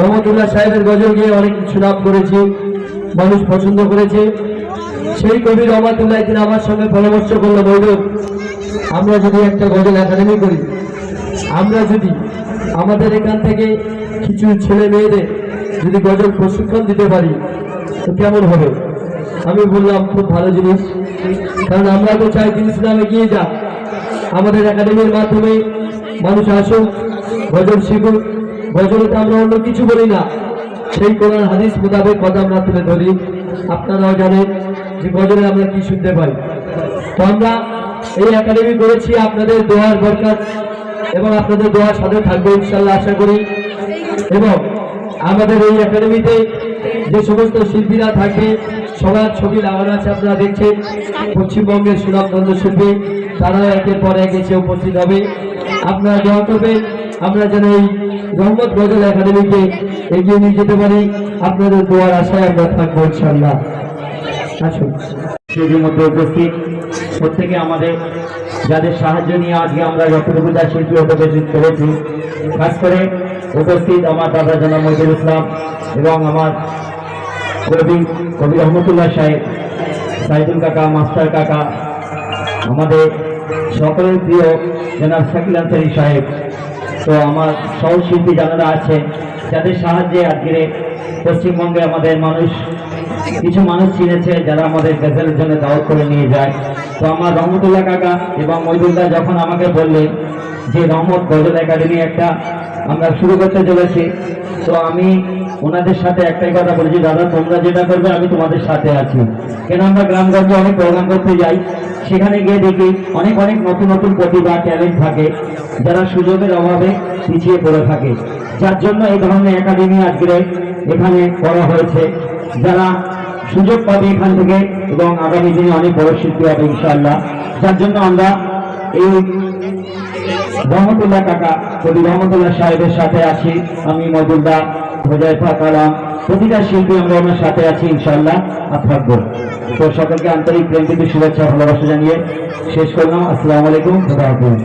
রহমতুল্লাহ সাহেবের গজল গিয়ে অনেক সুনাম করেছি, মানুষ পছন্দ করেছে। সেই কবি রহমতুল্লাহ তিনি আমার সঙ্গে পরামর্শ করল বৈরব আমরা যদি একটা গজল একাডেমি করি, আমরা যদি আমাদের এখান থেকে কিছু ছেলে মেয়েদের যদি গজল প্রশিক্ষণ দিতে পারি, তো কেমন হবে? আমি বললাম, খুব ভালো জিনিস। কারণ আমরা তো চাই দিন ইসলাম এগিয়ে যাক। আমাদের একাডেমির মাধ্যমে মানুষ আসুক, গজল শিখুক গজলে তো আমরা অন্য কিছু বলি না। সেই কোরআন হাদিস মোতাবেক কথা আমরা তুলে ধরি। আপনারাও জানেন যে গজলে আমরা কি শুনতে পাই। তো আমরা এই একাডেমি করেছি আপনাদের দোয়ার বরকাত এবং আপনাদের দোয়ার সাথে থাকবে ইনশাল্লাহ আশা করি। এবং আমাদের এই একাডেমিতে যে সমস্ত শিল্পীরা থাকে, সবার ছবি লাগানো আছে আপনারা দেখছেন। পশ্চিমবঙ্গের সুনামধন্য শিল্পী, তারাও একের পর এক এসে উপস্থিত হবে। আপনারা দোয়া করবেন, আমরা যেন এই রহমত গজল একাডেমিকে এগিয়ে নিয়ে যেতে পারি। আপনাদের দোয়ার আশায় আমরা থাকব ইনশাল্লাহ আসুন। স্টেজের মধ্যে উপস্থিত প্রত্যেকে আমাদের যাদের সাহায্য নিয়ে আজকে আমরা যতটুকু যা শিল্পী হতে পেরেছি খাস করে উপস্থিত আমার দাদা জানা মহিদুল ইসলাম এবং আমার কবি কবি রহমতুল্লাহ সাহেব, সাইদুল কাকা, মাস্টার কাকা, আমাদের সকলের প্রিয় জনাব শাকিল আনসারি সাহেব। তো আমার সহশিল্পী যারা আছে যাদের সাহায্যে আজকে পশ্চিমবঙ্গে আমাদের মানুষ, কিছু মানুষ চিনেছে যারা আমাদের গজলের জন্য দাওয়াত করে নিয়ে যায়। তো আমার রহমতুল্লাহ কাকা এবং মহিদুল্লাহ যখন আমাকে বললেন যে রহমত গজল একাডেমি একটা আমরা শুরু করতে চলেছি, তো আমি ওনাদের সাথে একটাই কথা বলেছি, দাদা, তোমরা যেটা করবে, আমি তোমাদের সাথে আছি। কেন আমরা গ্রামগঞ্জে অনেক প্রোগ্রাম করতে যাই, সেখানে গিয়ে দেখি অনেক অনেক নতুন নতুন প্রতিভা ট্যালেন্ট থাকে, যারা সুযোগের অভাবে পিছিয়ে পড়ে থাকে। যার জন্য এই ধরনের একাডেমি আজকে এখানে করা হয়েছে। যারা সুযোগ পাবে এখান থেকে এবং আগামী দিনে অনেক বড় শিল্পী হবে, ইনশাআল্লাহ। যার জন্য আমরা এই রহমতুল্লাহ কাকা, কবি রহমতুল্লাহ সাহেবের সাথে আছি। আমি মজুমদার হোজাইফা কালাম প্রতিটা শিল্পী আমরা ওনার সাথে আছি ইনশাল্লাহ আর থাকব। তো সকলকে আন্তরিক প্রেম কিন্তু শুভেচ্ছা, ভালোবাসা জানিয়ে শেষ করলাম। আসসালামু আলাইকুম, খুদা হাফিজ।